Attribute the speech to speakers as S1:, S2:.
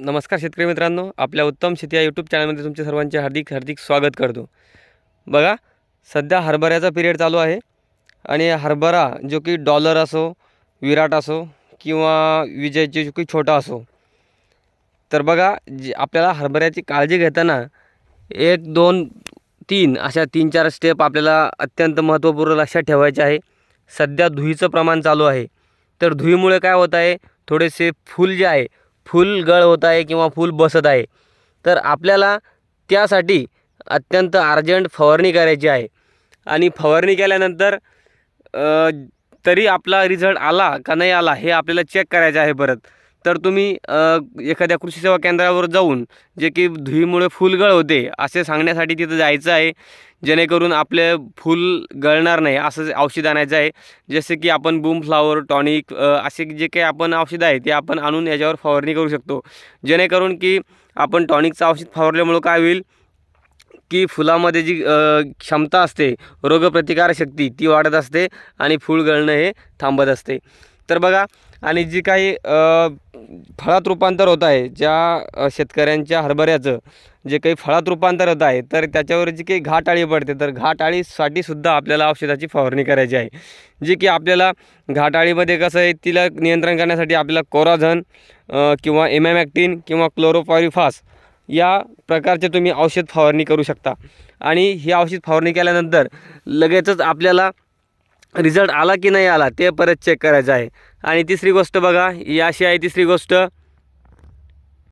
S1: नमस्कार शेतकरी मित्रांनो आपल्या उत्तम शेती या यूट्यूब चॅनलमध्ये तुमचे सर्वांचे हार्दिक हार्दिक स्वागत करतो. बघा सध्या हरभऱ्याचा पिरियड चालू आहे आणि हरभरा जो की डॉलर असो विराट असो किंवा विजयची जो की छोटा असो. तर बघा जी आपल्याला हरभऱ्याची काळजी घेताना एक दोन तीन अशा तीन चार स्टेप आपल्याला अत्यंत महत्त्वपूर्ण लक्षात ठेवायचे आहे. सध्या धुईचं प्रमाण चालू आहे. तर धुईमुळे काय होत आहे? थोडेसे फूल जे आहे फूल गळ होत आहे किंवा फूल बसत आहे. तर आपल्याला त्यासाठी अत्यंत अर्जंट फवारणी करायची आहे. आणि फवारणी केल्यानंतर तरी आपला रिझल्ट आला का नाही आला हे आपल्याला चेक करायचं आहे परत. तर तुम्ही एखाद्या कृषी सेवा केंद्रावर जाऊन जे की धुईमुळे फूल होते असे सांगण्यासाठी तिथं जायचं आहे जेणेकरून आपले फूल गळणार नाही असं औषध आणायचं आहे. जसे की आपण बूम फ्लावर टॉनिक असे जे काही आपण औषधं आहे ते आपण आणून याच्यावर फवारणी करू शकतो. जेणेकरून की आपण टॉनिकचं औषध फवारल्यामुळं काय होईल की फुलामध्ये जी क्षमता असते रोगप्रतिकारशक्ती ती वाढत असते आणि फूल गळणं हे थांबत असते. तर बघा आणि जी काही फळात रूपांतर होत आहे ज्या शेतकऱ्यांच्या हरभऱ्याचं जे काही फळात रूपांतर होत आहे तर त्याच्यावर जी काही घाटाळी पडते तर घाटाळीसाठी सुद्धा आपल्याला औषधाची फवारणी करायची आहे. जी की आपल्याला घाटाळीमध्ये कसं आहे तिला नियंत्रण करण्यासाठी आपल्याला कोराझन किंवा एमॅमॅक्टिन किंवा क्लोरोपॉरिफास या प्रकारचे तुम्ही औषध फवारणी करू शकता. आणि ही औषध फवारणी केल्यानंतर लगेचच आपल्याला रिझल्ट आला की नाही आला ते परत चेक करायचं आहे. आणि तिसरी गोष्ट बघा ही अशी आहे तिसरी गोष्ट